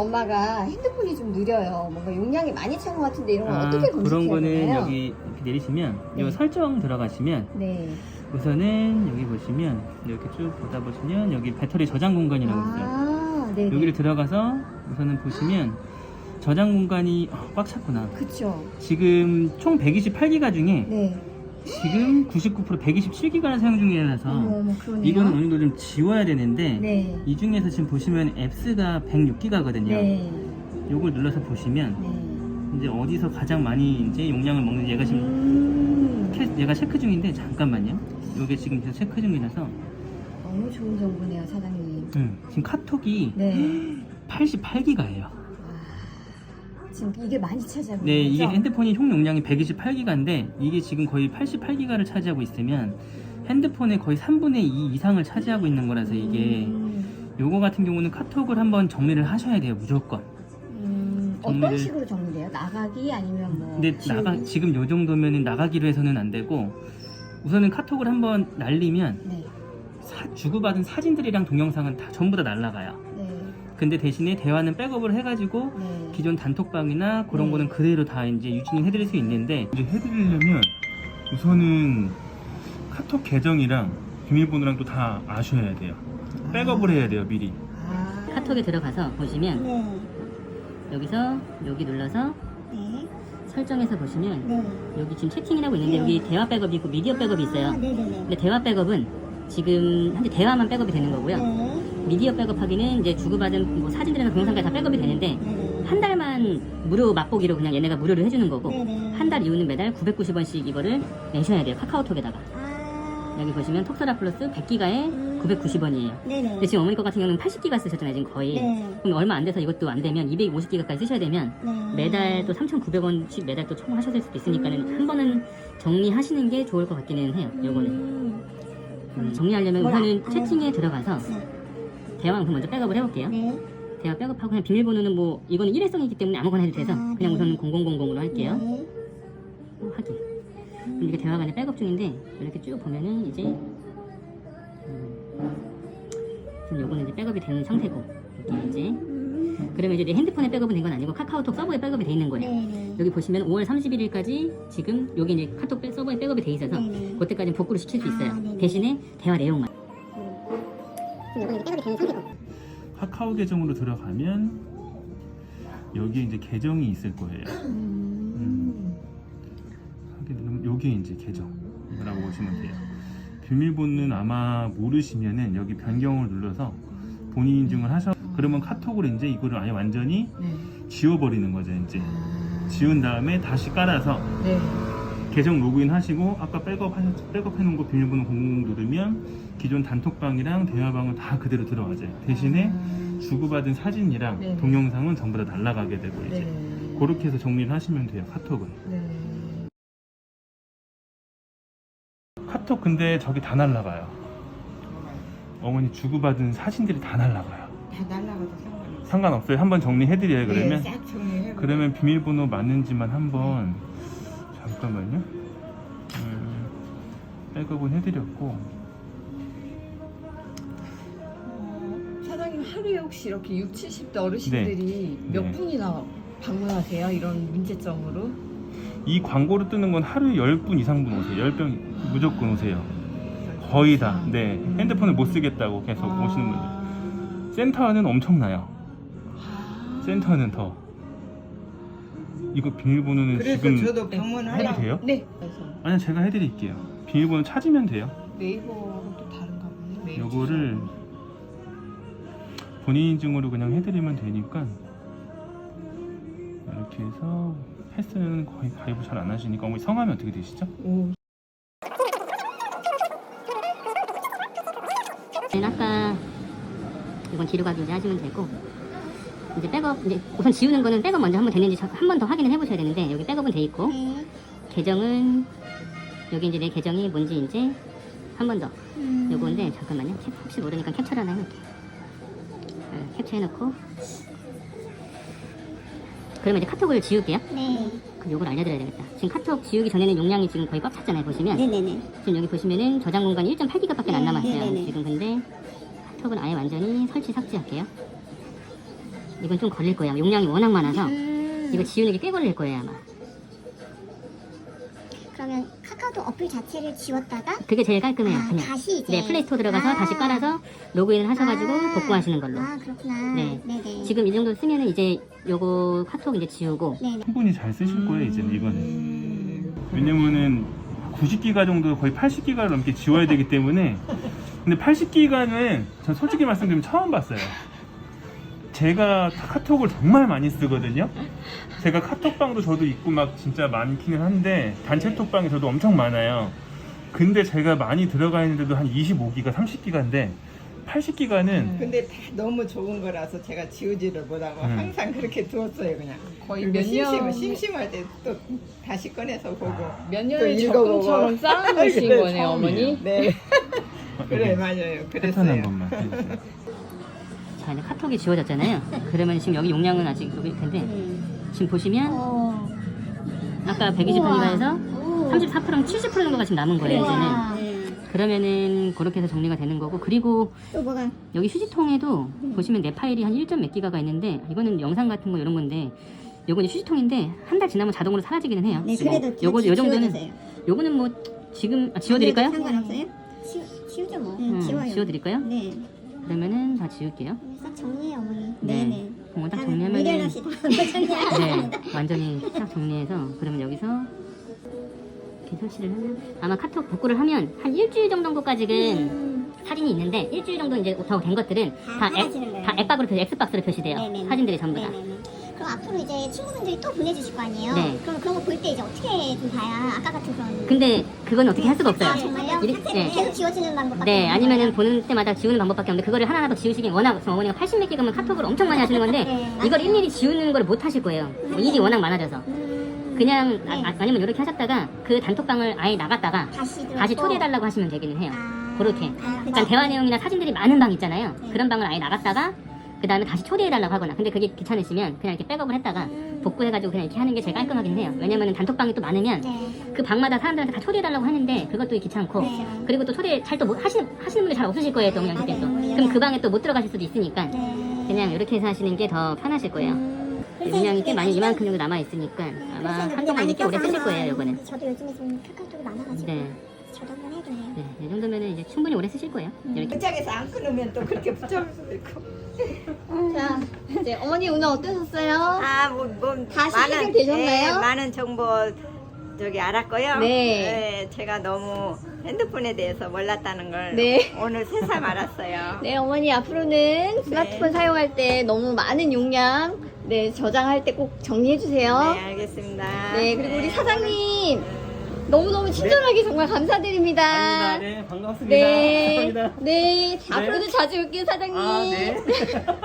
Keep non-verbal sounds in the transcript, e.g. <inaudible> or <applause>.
엄마가 핸드폰이 좀 느려요. 뭔가 용량이 많이 찬 것 같은데 이런 건 아, 어떻게 검색해야 그런 거는 되나요? 여기 이렇게 내리시면 네. 이 설정 들어가시면 네. 우선은 여기 보시면 이렇게 쭉 보다 보시면 여기 배터리 저장 공간이라고 있어요. 아, 네. 여기를 들어가서 우선은 보시면 저장 공간이 어, 꽉 찼구나. 그쵸. 지금 총 128기가 중에 네. 지금 99% 127기가를 사용 중이라서 어머, 어머, 그러네요. 이거는 어느 정도 좀 지워야 되는데 네. 이 중에서 지금 보시면 앱스가 106기가거든요. 네. 요걸 눌러서 보시면 네. 이제 어디서 가장 많이 이제 용량을 먹는 지 얘가 지금 음, 캐- 얘가 체크 중인데 잠깐만요. 요게 지금 계속 체크 중이라서 너무 좋은 정보네요, 사장님. 음, 지금 카톡이 네. 88기가예요. 와, 지금 이게 많이 차지하고 네, 있는 이게? 핸드폰이 총 용량이 128기가인데 이게 지금 거의 88기가를 차지하고 있으면 핸드폰의 거의 3분의 2 이상을 차지하고 있는 거라서 이게 음, 요거 같은 경우는 카톡을 한번 정리를 하셔야 돼요, 무조건. 음, 어떤 정리를- 식으로 정리돼요? 나가기 아니면 뭐 근데 지우기? 나가 지금 요 정도면 나가기로 해서는 안 되고 우선은 카톡을 한번 날리면 네. 사- 주고받은 사진들이랑 동영상은 다 전부 다 날라가요. 네. 근데 대신에 대화는 백업을 해가지고 네. 기존 단톡방이나 그런 네. 거는 그대로 다 이제 유지는 해드릴 수 있는데 이제 해드리려면 우선은 카톡 계정이랑 비밀번호랑 또 다 아셔야 돼요. 백업을 해야 돼요 미리. 아. 카톡에 들어가서 보시면 네. 여기서 여기 눌러서 네. 설정에서 보시면 네. 여기 지금 채팅이라고 있는데 여기 대화 백업이 있고 미디어 백업이 있어요. 네네네. 근데 대화 백업은 지금 현재 대화만 백업이 되는 거고요. 네. 미디어 백업하기는 이제 주고받은 뭐 사진들이나 동영상까지 다 백업이 되는데 네네. 한 달만 무료 맛보기로 그냥 얘네가 무료로 해주는 거고. 한 달 이후는 매달 990원씩 이거를 내셔야 돼요 카카오톡에다가 아. 여기 보시면 톡서라 플러스 100기가에 음. 990원이에요 네네. 근데 지금 어머니 거 같은 경우는 80기가 쓰셨잖아요 지금 거의 네. 그럼 얼마 안 돼서 이것도 안 되면 250기가까지 쓰셔야 되면 네. 매달 또 3,900원씩 매달 또 청구하셔야 될 수도 있으니까는 한 번은 정리하시는 게 좋을 것 같기는 해요 요거는 음. 음, 정리하려면? 우선은 아. 채팅에 들어가서 네. 대화만 그럼 먼저 백업을 해볼게요 네. 대화 백업하고 그냥 비밀번호는 뭐 이거는 일회성이기 때문에 아무거나 해도 돼서 아, 그냥 네. 우선 0000으로 할게요 네. 확인. 그럼 이게 대화관에 백업 중인데 이렇게 쭉 보면은 이제 음, 지금 요거는 이제 백업이 되는 상태고 이렇게 이제 음. 그러면 이제 내 핸드폰에 백업이 된건 아니고 카카오톡 서버에 백업이 돼 있는 거예요. 네네. 여기 보시면 5월 31일까지 지금 여기 이제 카톡 백- 서버에 백업이 돼 있어서 네네. 그때까지는 복구를 시킬 수 있어요. 아. 대신에 대화 내용만. 백업이 되는 상태고. 카카오 계정으로 들어가면 여기에 이제 계정이 있을 거예요. 음. 하게 되면 요게 이제 계정이라고 보시면 돼요. 비밀번호는 아마 모르시면은 여기 변경을 눌러서 본인 인증을 하셔. 그러면 카톡으로 이제 이거를 아예 완전히 네. 지워버리는 거죠. 이제 지운 다음에 다시 깔아서 네. 계정 로그인 하시고 아까 백업 하셨, 백업 해놓은 거 비밀번호 00 누르면 기존 단톡방이랑 대화방은 다 그대로 들어가죠. 대신에 주고받은 사진이랑 네. 동영상은 전부 다 날라가게 되고 이제 네. 그렇게 해서 정리를 하시면 돼요. 카톡은. 네. 카톡 근데 저기 다 날라가요. 어머니 주고받은 사진들이 다 날라가요. 다 날라가도 상관없어. 상관없어요. 한번 정리해드려요. 그러면 네, 싹 정리해. 그러면 비밀번호 맞는지만 한번 잠깐만요. 음, 백업은 해드렸고 어, 사장님 하루에 혹시 이렇게 6, 70대 어르신들이 몇 네. 분이나 방문하세요? 이런 문제점으로? 이 광고로 뜨는 건 하루에 10분 이상 분 오세요. 10병 무조건 오세요. 거의 다. 네. 핸드폰을 못 쓰겠다고 계속 오시는 분들. 센터는 엄청나요. 아. 센터는 더. 이거 비밀번호는 그래서 지금 저도 해도 방문하려고. 돼요? 네. 그래서 아니요 제가 해드릴게요. 비밀번호 찾으면 돼요. 네이버랑 또 다른가 보네. 요거를 본인 인증으로 그냥 해드리면 되니까 이렇게 해서 헬스는 거의 가입을 잘 안 하시니까 어머니 성함이 어떻게 되시죠? 오. 저희는 아까 이건 뒤로 가기 이제 하시면 되고 이제 백업 이제 우선 지우는 거는 백업 먼저 한번 됐는지 한 번 더 확인을 해보셔야 되는데 여기 백업은 돼 있고 네. 계정은 여기 이제 내 계정이 뭔지 이제 한 번 더 음. 요건데 잠깐만요 캡, 혹시 모르니까 캡처를 하나 해놓을게요 네, 캡처해놓고 그러면 이제 카톡을 지울게요 네. 그럼 요걸 알려드려야 되겠다 지금 카톡 지우기 전에는 용량이 지금 거의 꽉 찼잖아요 보시면 네네네. 지금 여기 보시면은 저장 공간이 1.8기가밖에 안 네, 남았어요. 네네네. 지금 근데 카톡은 아예 완전히 설치 삭제할게요. 이건 좀 걸릴 거예요. 용량이 워낙 많아서 음. 이거 지우는 게 꽤 걸릴 거예요 아마. 그러면 카카오톡 어플 자체를 지웠다가 그게 제일 깔끔해요. 아, 그냥. 다시 이제 네 플레이스토어 들어가서 아. 다시 깔아서 로그인을 하셔가지고 아. 복구하시는 걸로. 아 그렇구나. 네. 네네. 지금 이 정도 쓰면은 이제 요거 카톡 이제 지우고 네네. 충분히 잘 쓰실 거예요 이제는 이거는 음. 왜냐면은 90기가 정도 거의 80기가를 넘게 지워야 되기 때문에 근데 80기가는 전 솔직히 말씀드리면 처음 봤어요 제가 카톡을 정말 많이 쓰거든요. 제가 카톡방도 저도 있고 막 진짜 많기는 한데 단체 톡방이 저도 엄청 많아요. 근데 제가 많이 들어가 있는데도 한 25기가 30기가인데 80기가는 근데 다 너무 좋은 거라서 제가 지우지를 못하고 음. 항상 그렇게 두었어요 그냥. 거의 음, 몇 네. 년 년- 심심할 때 또 다시 꺼내서 보고 몇또 년을 읽어보고. 적금처럼 쌓아놓으신 <laughs> 그래, 거네요, 어머니. 네. 그래 여기 맞아요. 패턴 한 그랬어요. 번만 해주세요 <laughs> 자 이제 카톡이 지워졌잖아요. 그러면 지금 여기 용량은 아직 여기 텐데 지금 보시면 어. 아까 120기가에서 오. 34%랑 70% 정도가 지금 남은 거예요 이제는. 우와. 그러면은 그렇게 해서 정리가 되는 거고 그리고 또 뭐가? 여기 휴지통에도 보시면 내 파일이 한 1점 몇 기가가 있는데 이거는 영상 같은 거 이런 건데 이제 휴지통인데 한 달 지나면 자동으로 사라지기는 해요. 네 그래도 요거 요 정도는 지워주세요. 요거는 뭐 지금 아, 지워드릴까요? 상관없어요? 지우 지우죠 뭐. 응, 음, 지워요. 지워드릴까요? 네. 그러면은 다 지울게요. 싹 정리해 어머니. 네. 네네. 그거 딱다 정리하면 은 미련 없이 다 정리하겠습니다. 네, 완전히 딱 정리해서 그러면 여기서 이렇게 설치를 하면 아마 카톡 복구를 하면 한 일주일 정도까지는 음. 사진이 있는데 일주일 정도 이제 더된 것들은 다 다, 사라지는 거예요. 다 엑박으로 표시, 엑스박스로 표시돼요. 네네네. 사진들이 전부 다. 네네네. 그럼 앞으로 이제 친구분들이 또 보내주실 거 아니에요? 네. 그럼 그런 거 볼 때 이제 어떻게 좀 봐야 아까 같은 그런. 근데 그건 어떻게 할 수가 없어요. 아 정말요? 이리- 네. 계속 지워지는 방법밖에 네, 없는 아니면은 거예요? 보는 때마다 지우는 방법밖에 없는데 그거를 하나하나 더 지우시긴 워낙 지금 어머니가 80몇 개가면 카톡을 엄청 많이 하시는 건데 네, 이걸. 일일이 지우는 걸 못 하실 거예요. 뭐 일이 워낙 많아져서. 음, 그냥 네. 아, 니면 이렇게 하셨다가 그 단톡방을 아예 나갔다가 다시. 다시 초대해달라고 하시면 되기는 해요. 아, 그렇게. 아, 그러니까 대화 내용이나 사진들이 많은 방 있잖아요. 네. 그런 방을 아예 나갔다가 그 다음에 다시 초대해달라고 하거나 근데 그게 귀찮으시면 그냥 이렇게 백업을 했다가 음. 복구해가지고 그냥 이렇게 하는 게 제일 깔끔하긴 해요. 왜냐면은 단톡방이 또 많으면 네. 그 방마다 사람들한테 다 초대해달라고 하는데 그것도 귀찮고 네. 그리고 또 초대 잘또못 하시는 하시는 분들 잘 없으실 거예요 또 그냥 그때 또. 그럼 그 방에 또 못 들어가실 수도 있으니까 네. 그냥 이렇게 해서 하시는 게 더 편하실 거예요. 음, 용량이 꽤 많이 이만큼 정도 남아 있으니까 아마 한동안 이렇게 오래 쓰실 거예요 이거는. 저도 요즘에 좀 카카오톡이 많아가지고 네, 저도 한번 해야겠네요. 네, 이 정도면은 이제 충분히 오래 쓰실 거예요. 이렇게. 극장에서 안 끊으면 또 그렇게 붙잡을 수도 있고 자, 이제 어머니 오늘 어떠셨어요? 아, 뭐, 뭐 다시 많은, 해결되셨나요? 예, 많은 정보 저기 알았고요. 네. 예, 제가 너무 핸드폰에 대해서 몰랐다는 걸 네. 오늘 새삼 알았어요. <laughs> 네, 어머니 앞으로는 스마트폰 사용할 때 너무 많은 용량 네, 저장할 때 꼭 정리해 주세요. 네, 알겠습니다. 네, 그리고 우리 사장님 너무너무 친절하게 정말 감사드립니다. 아닙니다. 네, 반갑습니다. 네, 감사합니다. 네, 앞으로도 자주 올게요, 사장님. 아, 네. <laughs>